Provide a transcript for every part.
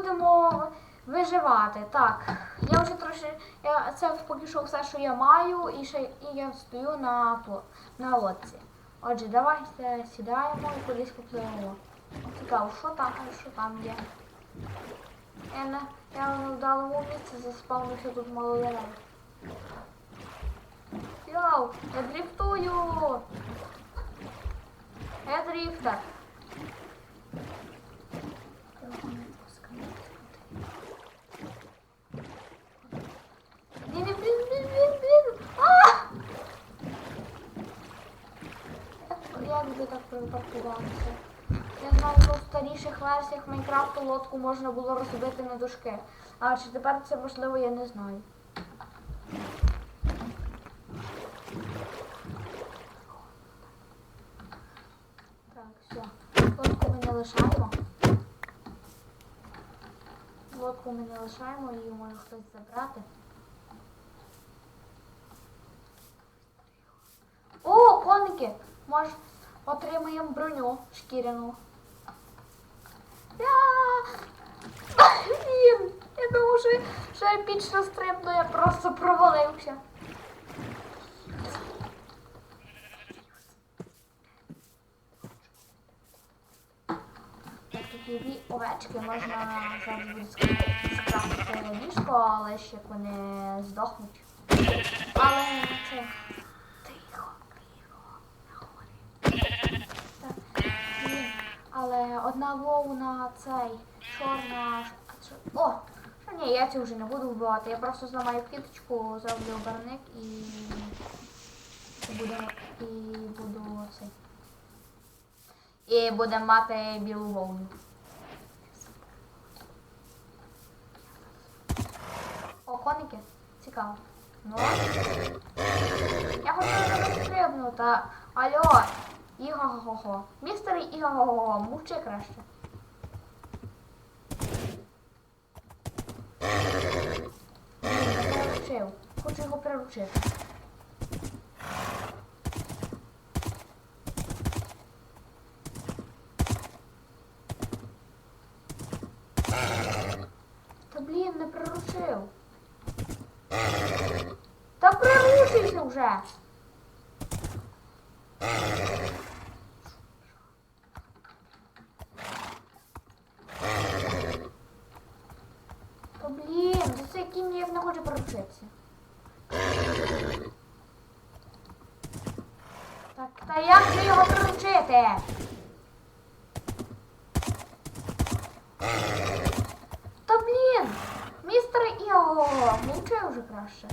будемо виживати. Так, я вже трошки. Я, це поки що все, що я маю, і ще і я стою на, на лодці. Отже, давайте сідаємо і кудись попливемо. Цікаво, що там, що там є. Я на я на вдалому місці заспавнився тут мало. Йоу, я дрифтую! Я дрифтер. Блін, блін, блін, блін, блін. А! Як- Як би? Я знаю, що в старіших версіях Майнкрафту лодку можна було розбити на дошки. А чи тепер це можливо, я не знаю. Так, все. Лодку ми не лишаємо. Лодку ми не лишаємо, її може хтось забрати. О, коники! Може, отримаємо броню шкіряну. Блін, я думав, що, я епічно стрибну, я просто провалився. Дві овечки, можна зараз буде скраф- ліжко, але ще вони здохнуть. Але це. Тихо, тихо, не говори. Так, блін. Але одна вовна цей чорна. О! Ні, я цю вже не буду вбивати. Я просто зламаю квіточку, зроблю барник і. буде. І буду цей. І будемо мати білу вовну. О, коники? Цікаво. Ну. Я хочу стрибнути. Алло. Іго-го-го. Містер Іго-го-го, мовчи краще. Приручив. Хочу його приручити. Та блін, не приручив. Та приручився вже. Та блін, за це який ніяк не хоче приручитися. Так, та як же його приручити? Та блін! Містер Іо, мовчи вже краще.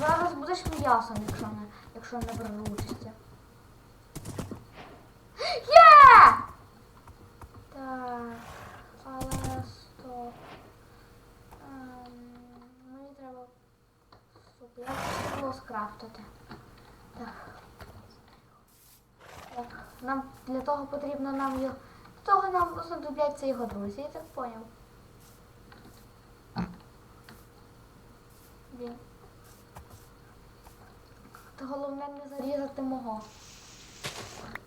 Зараз будеш м'ясом, якщо не, якщо не приручишся. Є! Так, але стоп. Ем, мені треба стоп, було скрафтити. Так. Так, нам для того потрібно нам його. Для того нам знадобляться його друзі, я так поняв. Блін. Та головне не зарізати мого.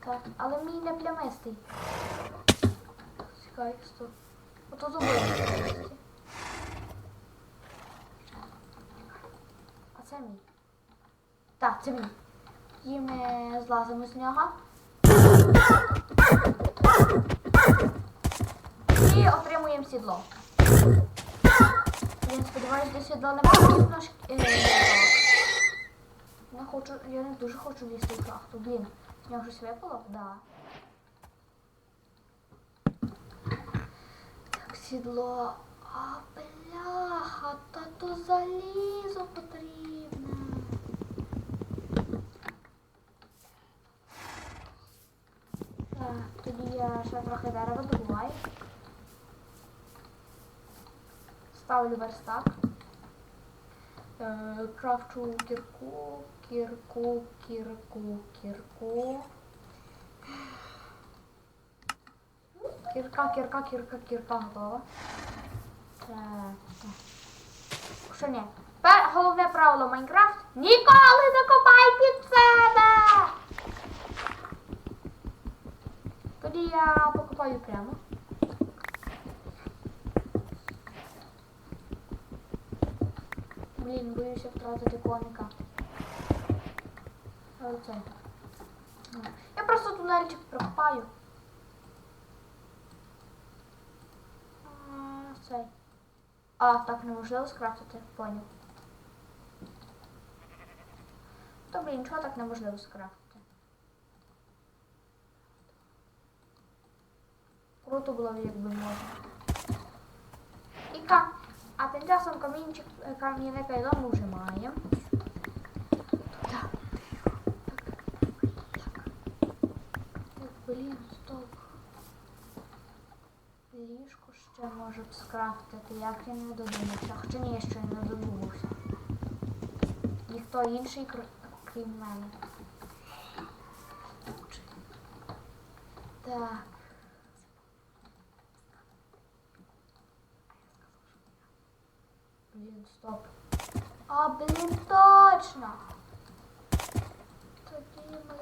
Так, але мій не плямистий. Чекай, стоп. Ото зуби. А це мій. Мій. І ми злазимо з нього. І отримуємо сідло. Я сподіваюся, до сідла не потрібно е, хочу, я не дуже хочу лізти в шахту. Блін, з нього щось випало? Да. Так, сідло. А, бляха, та то залізо потрібне. Так, тоді я ще трохи дерева добуваю. Ставлю верстак. Е, Крафчу кірку, кірку, кірку, кірку. Кірка, кірка, кірка, кірка готова. Так, так. Що ні? Головне правило Майнкрафт. Ніколи не копай під себе! Тоді я покупаю прямо. Блін, боюся втратити коника. Але це. Ну, Я просто тунельчик прокопаю. А, Цей. А, так неможливо скрафтити, поняв. То блін, чого так неможливо скрафтити? Круто було якби можна. І ка... А тим часом камінчик е, кам'яне кайдон ми вже маємо. Так. Так, блін, стоп. Ліжко ще може б скрафтити, як я не додумався. Хоча ні, ще не додумався. Ніхто інший, крім мене. Так. Блін, стоп. А, блін, точно.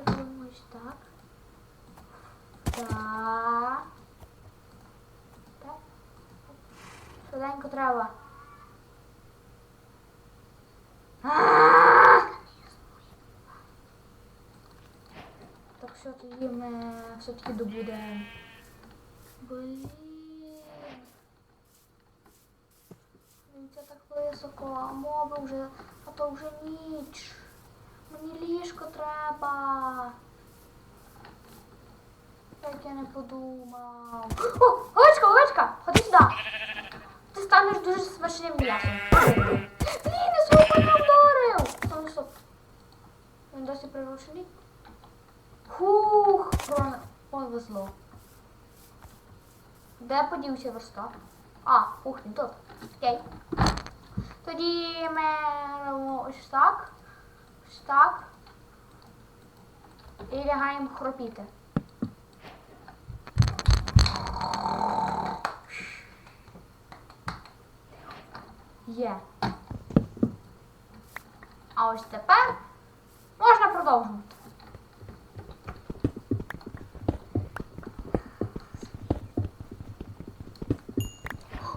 Тоді ми ось так. Так. Так. Швиденько треба. Так все, тоді ми все-таки добудемо. Блін, Це так моби вже, а то вже ніч. Мені ліжко треба. Як я не подумав. О, овечка, овечка, ходи сюди. Ти станеш дуже смачним м'ясом. Блін, я свого коня вдарив. Стоп, стоп. Він досі приручений. Хух, повезло. Де подівся верстак? А, він тут. Окей. Тоді ми ось так. Ось так. І лягаємо хропіти. Є. А ось тепер можна продовжувати.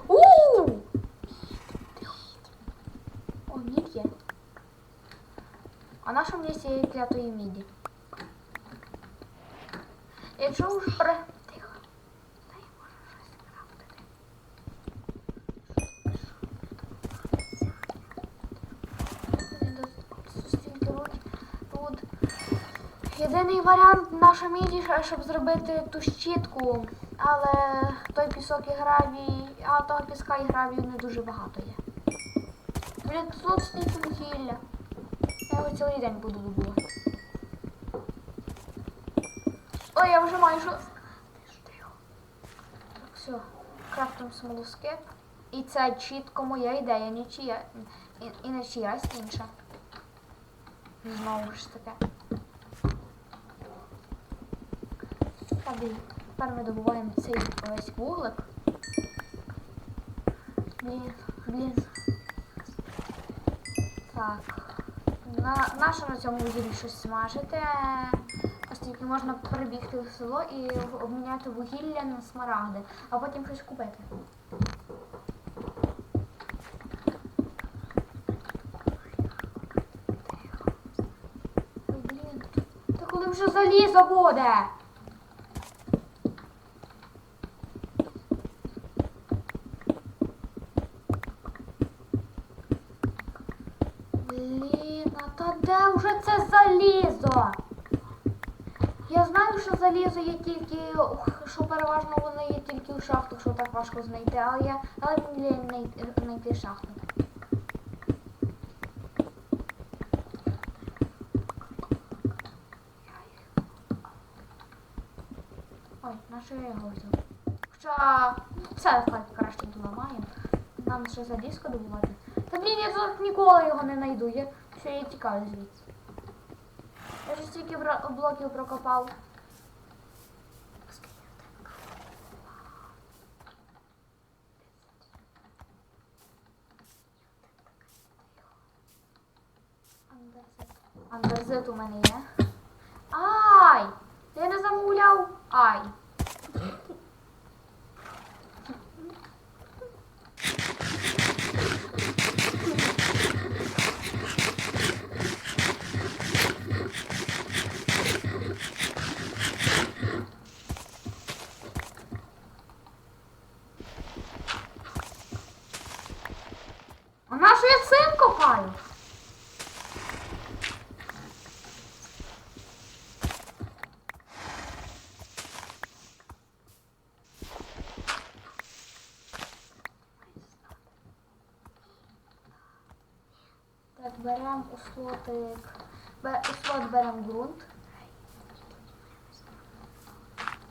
У! О, мід є. А на що мені цієї клятої міді? Якщо вже при... Тихо. Дай може щось крафтити. Тут. Єдиний варіант наша міді, щоб зробити ту щітку, але той пісок і гравій, а того піска і гравію не дуже багато є. Блін, тут стільки вугілля. Я цілий день буду добувати. Ой, я вже майже. Так, все, крафтом смолоскип. І це чітко моя ідея, нічия. І, і не чиясь інша. Знову ж таки. Так, тепер ми добуваємо цей весь вуглик. Блін, блін. Так. На, наше на цьому вугіллі щось смажити. Оскільки можна перебігти в село і обміняти вугілля на смарагди, а потім щось купити. Та коли вже залізо буде? Блін, а та де вже це залізо? Я знаю, залізо є тільки, що переважно воно є тільки у шахтах, що так важко знайти, але я але мені знайти, шахту. Ой, на що я його взяв? Хоча все хай краще доламаємо. Нам ще залізку добувати. Та блін, я тут ніколи його не знайду. Я все я тікаю звідси. Я ж стільки блоків прокопав. Андерзет у мене є. Ай! Я не замовляв. Ай. Беремо у слотик. У слот беремо ґрунт.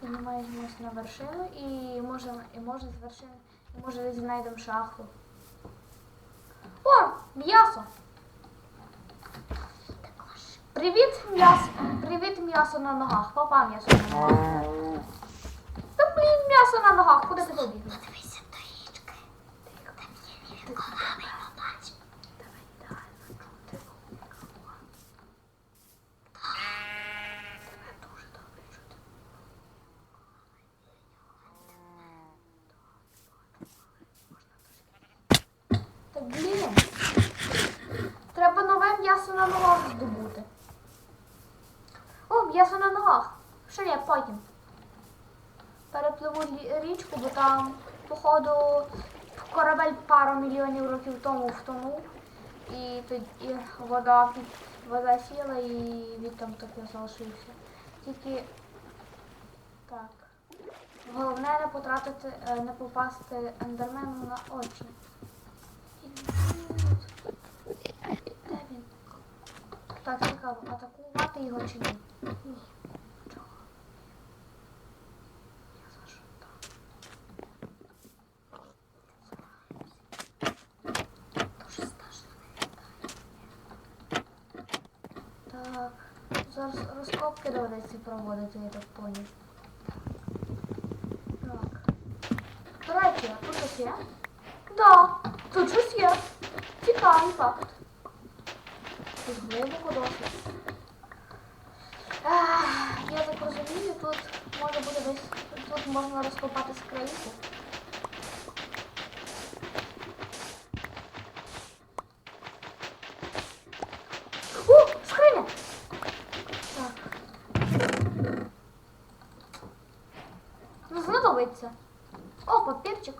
Піднімаємось на вершину і може, і може з вершини, і може знайдемо шахту. О, м'ясо! Привіт, м'ясо. Привіт, м'ясо на ногах. Папа м'ясо на ногах. Та блін, м'ясо на ногах. Куди ти побіг? Подивися до річки. Там є він коханий побач. Давай, давай, чути. Дуже добре чути. Та блін. Треба нове м'ясо на ногах здобути. О, м'ясо на ногах. Що я потім? Перепливу річку, бо там, походу, корабель пару мільйонів років тому втонув. І тоді вода вода сіла і він там таки залишився. Тільки так. Головне не потратити, е, не попасти ендермену на очі. Так, цікаво, атакувати його чи ні? Ні. Чого? Я зашутав. Дуже страшно. Так, зараз розкопки доведеться проводити, я так поняв. Так. До речі, а тут щось є? Да, тут щось є. Цікавий факт. Тут глибоко досить. Я так розумію, тут може бути десь. Тут можна розкопати. О! Так. Ну. О, папірчик.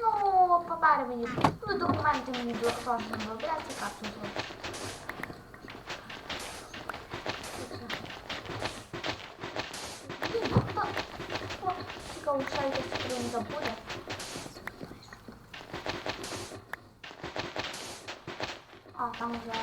Ну, папери мені. Ну, документи мені до- теж знадобляться, так не зроблю. Блін, ну, та- О, Цікаво, ще якась скринька буде. А, там вже...